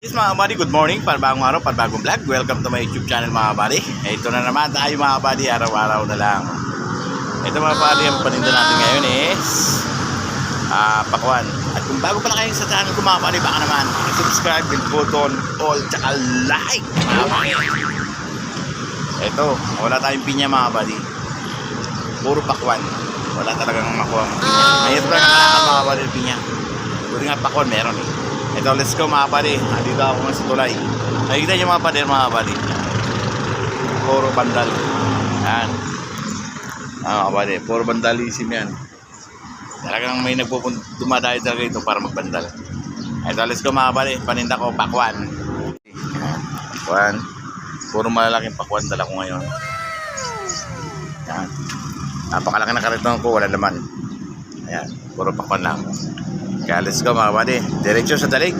Yes mga buddy, good morning, panibagong araw, panibagong vlog. Welcome to my YouTube channel mga buddy. Ito na naman tayo mga buddy, araw-araw na lang. Ito mga buddy, ang paninda natin ngayon is ah pakwan. At kung bago pa lang kayo sa channel ko mga buddy, baka naman subscribe, bell button, all, tsaka like mga buddy. Ito, wala tayong pinya mga buddy. Puro pakwan. Wala talagang makuha. Ngayon pa nakakal mga buddy pinya. Puro nga pakwan meron eh. Ito, let's go mga buddy. Andito ako sa tulay. Nakikita niyo mga buddy, mga buddy. Puro bandal. Yan. Ah, mga buddy, puro bandalism yan. Talagang may nagpupunta, dumadayo talaga ito para magbandal. Ito, let's go mga buddy. Paninda ko, pakwan. Pakwan. Puro malalaking pakwan dala ko ngayon. Yan. Napakalaki na kariton ko, wala naman. Ayan, puro pakwan lang. Kaya let's go mga buddy. Diretso sa dalig.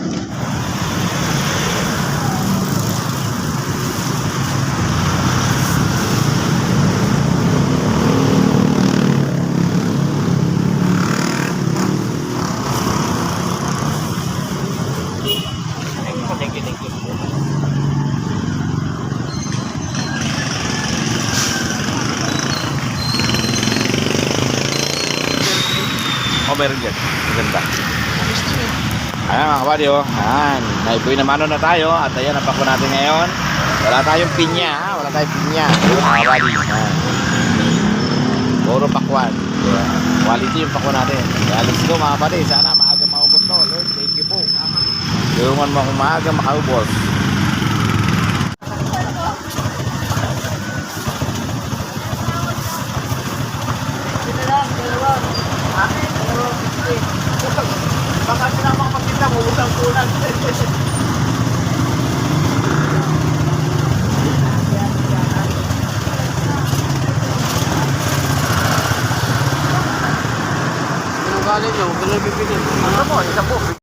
Oh, meron dyan. Maganda. Ayan mga kabady oh. Ayan. Naiboy na mano na tayo. At ayan ang natin ngayon. Wala tayong pinya. Wala tayong pinya. Mga kabady. Ayan. Puro pakwan. Yeah. Quality yung pako natin. Kaya let's go mga kabady. Sana maaga maubos to. Lord, thank you po. Tulungan mo akong maaga makaubos. Baka sinama ko magkita mo, utang kulang. Ano galing nyo? Kung nabibili? Ano po? Isa po.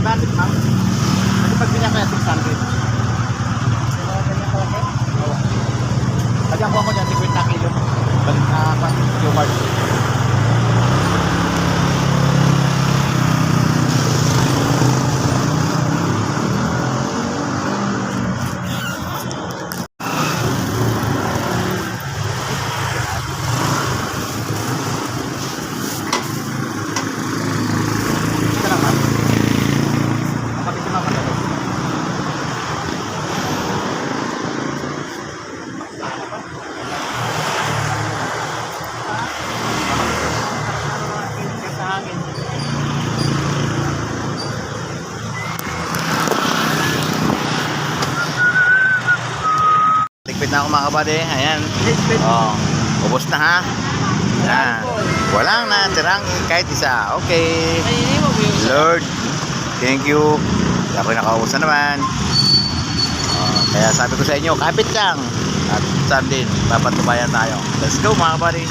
Babandit ma'am. Kasi pag binakaya 600. Lagyan ko ako dyan, 50 kilo. Balik na Q-Mart. Ito na ako mga kabady. Ayan. Oh, ubos na ha. Yan. Walang natirang kahit isa. Okay. Lord, thank you. Ako'y nakaubos na naman. Oh, kaya sabi ko sa inyo, kapit lang. At saan din, papatubayan tayo. Let's go mga buddy.